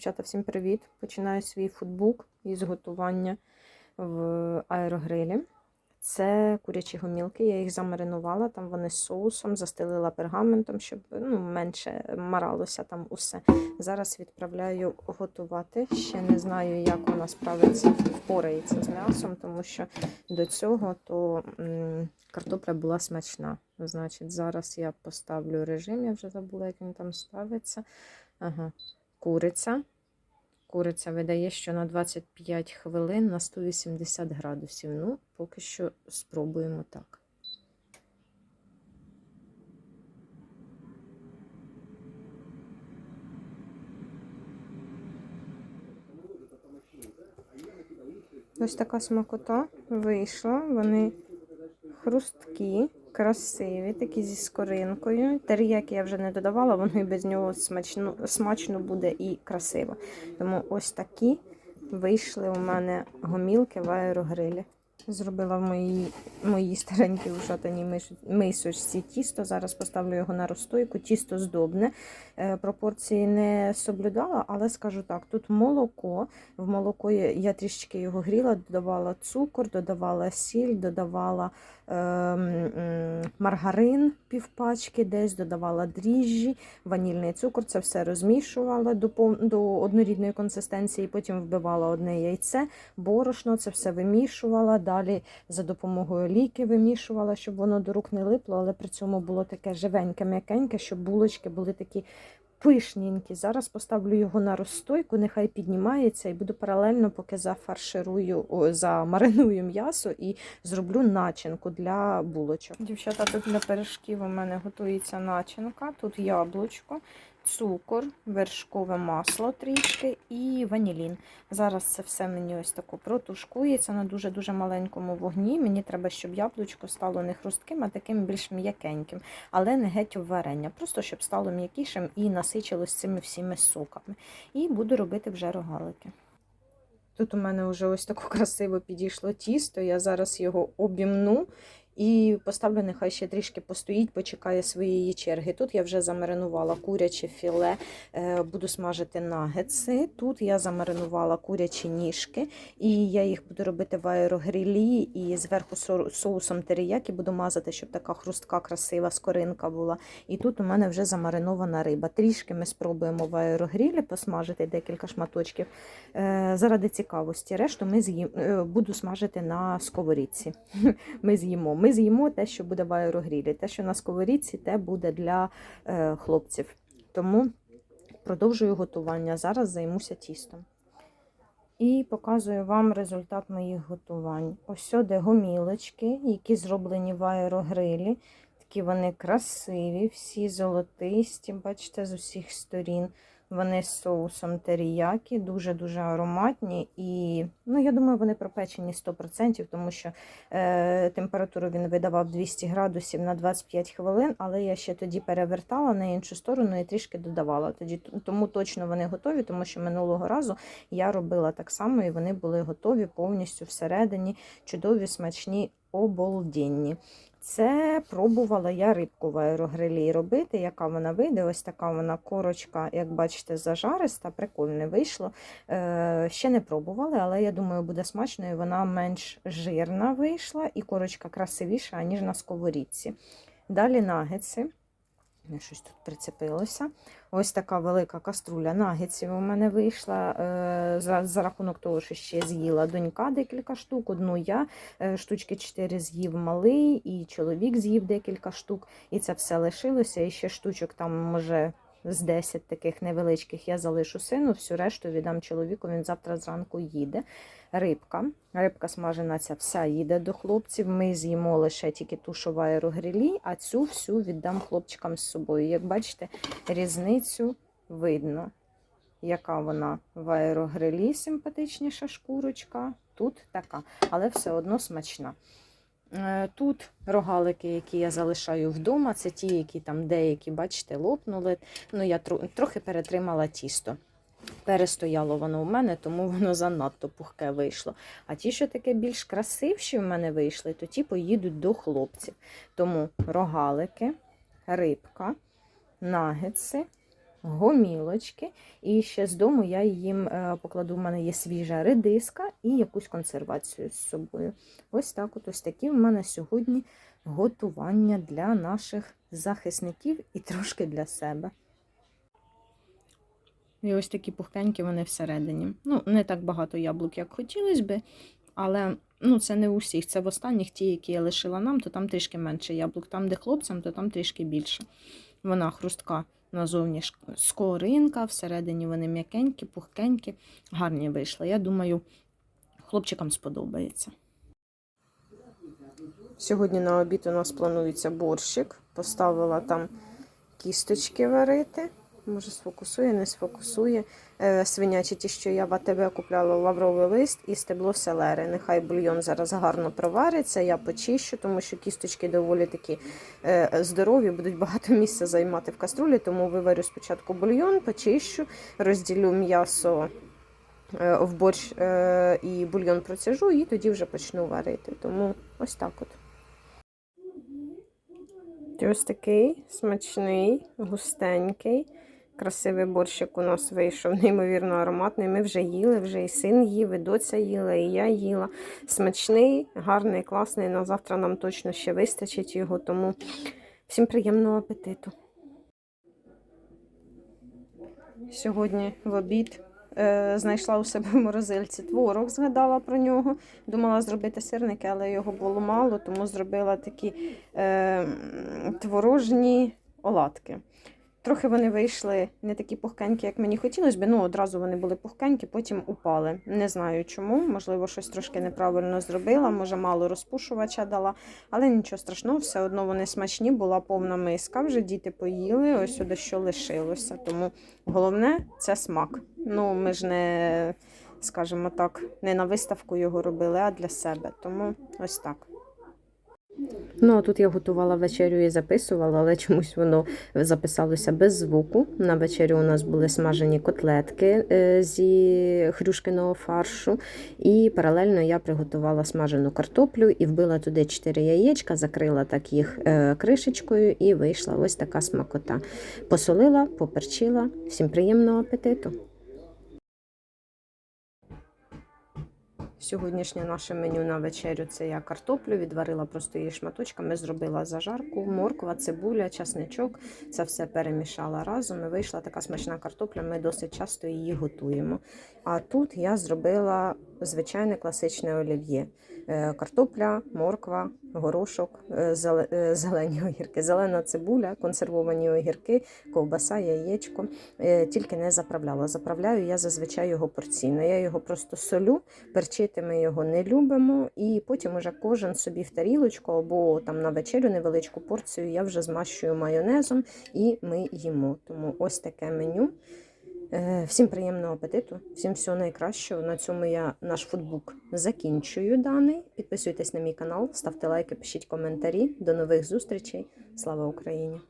Дівчата, всім привіт! Починаю свій футбук із готування в аерогрилі. Це курячі гомілки, я їх замаринувала, там вони з соусом, застелила пергаментом, щоб ну, менше маралося там усе. Зараз відправляю готувати. Ще не знаю, як вона справиться, впорається з м'ясом, тому що до цього то картопля була смачна. Значить, зараз я поставлю режим, я вже забула, як він там ставиться. Ага. Куриця. Куриця видає, що на 25 хвилин на 180 градусів. Ну, поки що спробуємо так. Ось така смакота вийшла. Вони хрусткі, красиві, такі зі скоринкою. Теріяк я вже не додавала, воно і без нього смачно, смачно буде і красиво. Тому ось такі вийшли у мене гомілки в аерогрилі. Зробила в моїй, моїй старенькій ушатаній мисочці тісто. Зараз поставлю його на розстойку. Тісто здобне. Е, Пропорції не соблюдала, але скажу так: тут молоко. В молоко я трішечки його гріла, додавала цукор, додавала сіль, додавала е, маргарин півпачки, десь додавала дріжджі, ванільний цукор. Це все розмішувала до, до однорідної консистенції, потім вбивала одне яйце, борошно, це все вимішувала. Далі за допомогою ліки вимішувала, щоб воно до рук не липло, але при цьому було таке живеньке, м'якеньке, щоб булочки були такі пишненькі. Зараз поставлю його на розстойку, нехай піднімається, і буду паралельно, поки зафарширую, о, замариную м'ясо і зроблю начинку для булочок. Дівчата, тут для пиріжків у мене готується начинка. Тут яблучко, цукор, вершкове масло трішки і ванілін. Зараз це все мені ось тако протушкується на дуже-дуже маленькому вогні. Мені треба, щоб яблучко стало не хрустким, а таким більш м'якеньким, але не геть в варення. Просто щоб стало м'якішим і насичилось цими всіми соками. І буду робити вже рогалики. Тут у мене вже ось тако красиво підійшло тісто. Я зараз його обімну і поставлю, нехай ще трішки постоїть, почекає своєї черги. Тут я вже замаринувала куряче філе, е, буду смажити нагетси. Тут я замаринувала курячі ніжки, і я їх буду робити в аерогрилі і зверху соусом теріякі буду мазати, щоб така хрустка, красива скоринка була. І тут у мене вже замаринована риба. Трішки ми спробуємо в аерогрілі посмажити декілька шматочків. Е, Заради цікавості. Решту ми з'їм, е, буду смажити на сковорідці. Ми з'їмо. З'їмо те, що буде в аерогрілі. Те, що на сковорідці, те буде для е, хлопців. Тому продовжую готування. Зараз займуся тістом. І показую вам результат моїх готувань. Ось сюди гомілочки, які зроблені в аерогрилі. Такі вони красиві, всі золотисті, бачите, з усіх сторін. Вони з соусом теріякі, дуже-дуже ароматні. І ну, я думаю, вони пропечені 100%, тому що е, температуру він видавав 200 градусів на 25 хвилин, але я ще тоді перевертала на іншу сторону і трішки додавала. Тоді, тому точно вони готові, тому що минулого разу я робила так само, і вони були готові повністю всередині, чудові, смачні, обалденні. Це пробувала я рибку в аерогрилі робити, яка вона вийде. Ось така вона корочка, як бачите, зажариста, прикольно вийшло. Е, ще не пробували, але я думаю, буде смачно і вона менш жирна вийшла, і корочка красивіша, ніж на сковорідці. Далі нагетси. Не щось тут прицепилося. Ось така велика каструля нагетсів у мене вийшла е, за, за рахунок того, що ще з'їла донька декілька штук. Одну я е, штучки 4 з'їв малий, і чоловік з'їв декілька штук, і це все лишилося. І ще штучок там, може, з 10 таких невеличких я залишу сину, всю решту віддам чоловіку, він завтра зранку їде. Рибка. Рибка смажена ця вся їде до хлопців. Ми з'їмо лише тільки ту, що в аерогрилі, а цю всю віддам хлопчикам з собою. Як бачите, різницю видно, яка вона в аерогрилі симпатичніша шкурочка. Тут така, але все одно смачна. Е, Тут рогалики, які я залишаю вдома, це ті, які там деякі, бачите, лопнули. Ну, я трохи перетримала тісто. Перестояло воно у мене, тому воно занадто пухке вийшло. А ті, що таке більш красивші в мене вийшли, то ті поїдуть до хлопців. Тому рогалики, рибка, нагетси, гомілочки. І ще з дому я їм е, покладу, в мене є свіжа редиска і якусь консервацію з собою. Ось так от ось такі в мене сьогодні готування для наших захисників і трошки для себе. І ось такі пухкенькі вони всередині. Ну, не так багато яблук, як хотілося би, але ну, це не у всіх. Це в останніх ті, які я лишила нам, то там трішки менше яблук. Там, де хлопцям, то там трішки більше. Вона хрустка назовні скоринка, всередині вони м'якенькі, пухкенькі, гарні вийшли. Я думаю, хлопчикам сподобається. Сьогодні на обід у нас планується борщик. Поставила там кісточки варити. Може, сфокусує, не сфокусує. Е, свинячі ті, що я в АТБ купляла лавровий лист і стебло селери. Нехай бульйон зараз гарно провариться, я почищу, тому що кісточки доволі такі е, здорові, будуть багато місця займати в каструлі, тому виварю спочатку бульйон, почищу, розділю м'ясо е, в борщ і бульйон процяжу, і тоді вже почну варити. Тому ось так от. Ось такий смачний, густенький, красивий борщик у нас вийшов, неймовірно ароматний. Ми вже їли, вже і син їв, і доця їла, і я їла. Смачний, гарний, класний. На завтра нам точно ще вистачить його, тому всім приємного апетиту. Сьогодні в обід е, знайшла у себе в морозильці творог, згадала про нього. Думала зробити сирники, але його було мало, тому зробила такі е, творожні оладки. Трохи вони вийшли не такі пухкенькі, як мені хотілося б. Ну, одразу вони були пухкенькі, потім упали. Не знаю чому. Можливо, щось трошки неправильно зробила, може, мало розпушувача дала, але нічого страшного, все одно вони смачні, була повна миска. Вже діти поїли, ось сюди що лишилося. Тому головне це смак. Ну, ми ж не, скажімо так, не на виставку його робили, а для себе. Тому ось так. Ну, а тут я готувала вечерю і записувала, але чомусь воно записалося без звуку. На вечерю у нас були смажені котлетки е, зі хрюшкиного фаршу. І паралельно я приготувала смажену картоплю і вбила туди 4 яєчка, закрила так їх е, кришечкою, і вийшла ось така смакота. Посолила, поперчила. Всім приємного апетиту! Сьогоднішнє наше меню на вечерю це я картоплю, відварила просто її шматочками, зробила зажарку, морква, цибуля, часничок. Це все перемішала разом і вийшла така смачна картопля. Ми досить часто її готуємо. А тут я зробила звичайне класичне олів'є. Е, Картопля, морква, горошок, е, е, зелені огірки, зелена цибуля, консервовані огірки, ковбаса, яєчко. Тільки не заправляла. Заправляю я зазвичай його порційно. Я його просто солю, перчити ми його не любимо, і потім уже кожен собі в тарілочку або там на вечерю невеличку порцію я вже змащую майонезом і ми їмо. Тому ось таке меню. Е, Всім приємного апетиту, всім всього найкращого. На цьому я наш футбук закінчую даний. Підписуйтесь на мій канал, ставте лайки, пишіть коментарі. До нових зустрічей. Слава Україні!